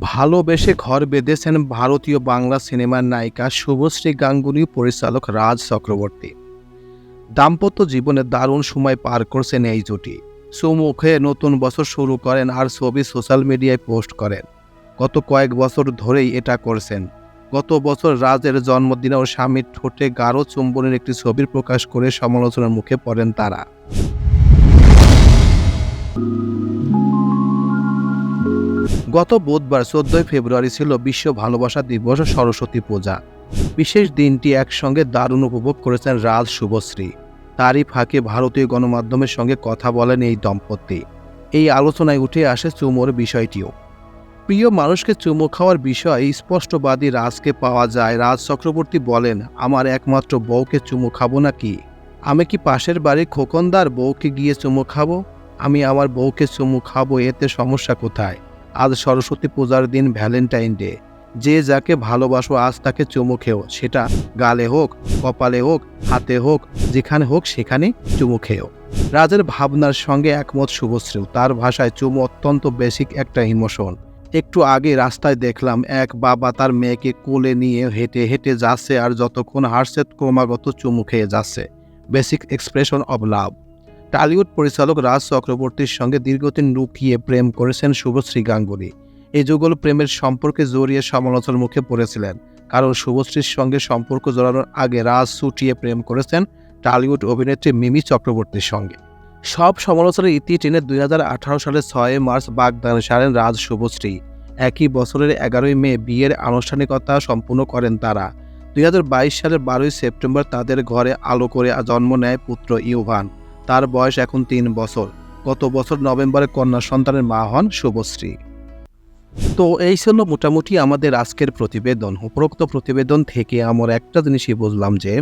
ভালোবেসে ঘর বেঁধেছেন ভারতীয় বাংলা সিনেমার নায়িকা শুভশ্রী গাঙ্গুলি, পরিচালক রাজ চক্রবর্তী। দাম্পত্য জীবনে দারুণ সময় পার করছেন এই জুটি। সুমুখে নতুন বছর শুরু করেন আর ছবি সোশ্যাল মিডিয়ায় পোস্ট করেন। গত কয়েক বছর ধরেই এটা করছেন। গত বছর রাজের জন্মদিনেও স্বামীর ঠোঁটে গাঢ় চুম্বনের একটি ছবির প্রকাশ করে সমালোচনার মুখে পড়েন তারা। গত বুধবার চোদ্দই ফেব্রুয়ারি ছিল বিশ্ব ভালোবাসা দিবস সরস্বতী পূজা। বিশেষ দিনটি একসঙ্গে দারুণ উপভোগ করেছেন রাজ শুভশ্রী। তারই ফাঁকে ভারতীয় গণমাধ্যমের সঙ্গে কথা বলেন এই দম্পতি। এই আলোচনায় উঠে আসে চুমোর বিষয়টিও। প্রিয় মানুষকে চুমো খাওয়ার বিষয়ে স্পষ্টবাদী রাজকে পাওয়া যায়। রাজ চক্রবর্তী বলেন, আমার একমাত্র বউকে চুমো খাব না কি আমি কি পাশের বাড়ির খোকনদার বউকে গিয়ে চুমো খাব? আমি আমার বউকে চুমু খাব, এতে সমস্যা কোথায়? আজ সরস্বতী পূজার দিন ভ্যালেন্টাইন ডে। যে যাকে ভালোবাসো, আজ তাকে চুমু খেও। সেটা গালে হোক, কপালে হোক, হাতে হোক, যেখানে হোক সেখানে চুমু খেও। রাজের ভাবনার সঙ্গে একমত শুভশ্রীও। তার ভাষায় চুমু অত্যন্ত বেসিক একটা ইমোশন। একটু আগে রাস্তায় দেখলাম, এক বাবা তার মেয়েকে কোলে নিয়ে হেঁটে হেঁটে যাচ্ছে আর যতক্ষণ হাসছে ক্রমাগত চুমু খেয়ে যাচ্ছে। Basic expression of love Tollywood পরিচালক রাজ চক্রবর্তীর সঙ্গে দীর্ঘদিন লুকিয়ে প্রেম করেছেন শুভশ্রী গাঙ্গুলি। এই যুগল প্রেমের সম্পর্কে জড়িয়ে সমালোচনার মুখে পড়েছিলেন। কারণ শুভশ্রীর সঙ্গে সম্পর্ক জড়ানোর আগে রাজ ছুটিয়ে প্রেম করেছেন টালিউড অভিনেত্রী মিমি চক্রবর্তীর সঙ্গে। সব সমালোচনার ইতি টেনে দুই হাজার আঠারো সালের ছয় মার্চ বাগদান সারেন রাজ শুভশ্রী। একই বছরের এগারোই মে বিয়ের আনুষ্ঠানিকতা সম্পূর্ণ করেন তারা। দুই হাজার বাইশ সালের বারোই সেপ্টেম্বর তাদের ঘরে আলো করে জন্ম নেয় পুত্র ইউভান। তার বয়স এখন তিন বছর। গত বছর নভেম্বরে কন্যা সন্তানের মা হন শুভশ্রী। তো এই ছিল মোটামুটি আমাদের আজকের প্রতিবেদন। উপরোক্ত প্রতিবেদন থেকে আমার একটা জিনিসই বুঝলাম যে,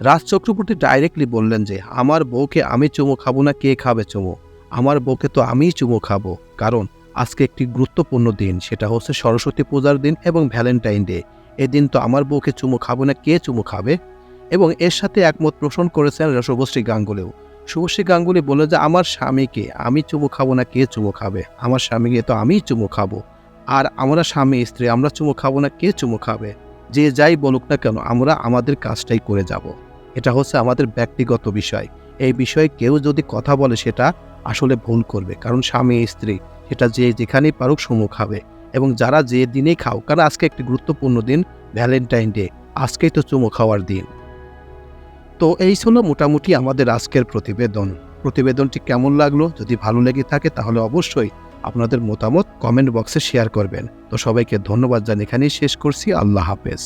রাজ চক্রবর্তী ডাইরেক্টলি বললেন যে, আমার বউকে আমি চুমো খাব না, কে খাবে চুমো? আমার বউকে তো আমিই চুমো খাব। কারণ আজকে একটি গুরুত্বপূর্ণ দিন, সেটা হচ্ছে সরস্বতী পূজার দিন এবং ভ্যালেন্টাইন ডে এদিন তো আমার বউকে চুমো খাব না, কে চুমো খাবে? এবং এর সাথে একমত পোষণ করেছেন শুভশ্রী গাঙ্গুলিও। শুভশ্রী গাঙ্গুলি বলে যে, আমার স্বামীকে আমি চুমু খাব না কে চুমু খাবে? আমার স্বামীকে তো আমিই চুমু খাব। আর আমরা স্বামী, স্ত্রী, আমরা চুমু খাব না কে চুমু খাবে? যে যাই বলুক না কেন, আমরা আমাদের কাজটাই করে যাব। এটা হচ্ছে আমাদের ব্যক্তিগত বিষয়। এই বিষয়ে কেউ যদি কথা বলে সেটা আসলে ভুল করবে। কারণ স্বামী, স্ত্রী, সেটা যে যেখানেই পারুক চুমু খাবে। এবং যারা যে দিনেই খাও, কারণ আজকে একটি গুরুত্বপূর্ণ দিন ভ্যালেন্টাইন ডে আজকেই তো চুমু খাওয়ার দিন। তো এই ছিল মোটামুটি আমাদের আজকের প্রতিবেদন। প্রতিবেদনটি কেমন লাগল? যদি ভালো লেগে থাকে তাহলে অবশ্যই আপনাদের মতামত কমেন্ট বক্সে শেয়ার করবেন। তো সবাইকে ধন্যবাদ জানিয়ে এখানেই শেষ করছি। আল্লাহ হাফেজ।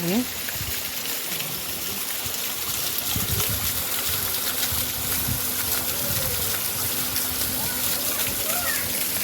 Okay.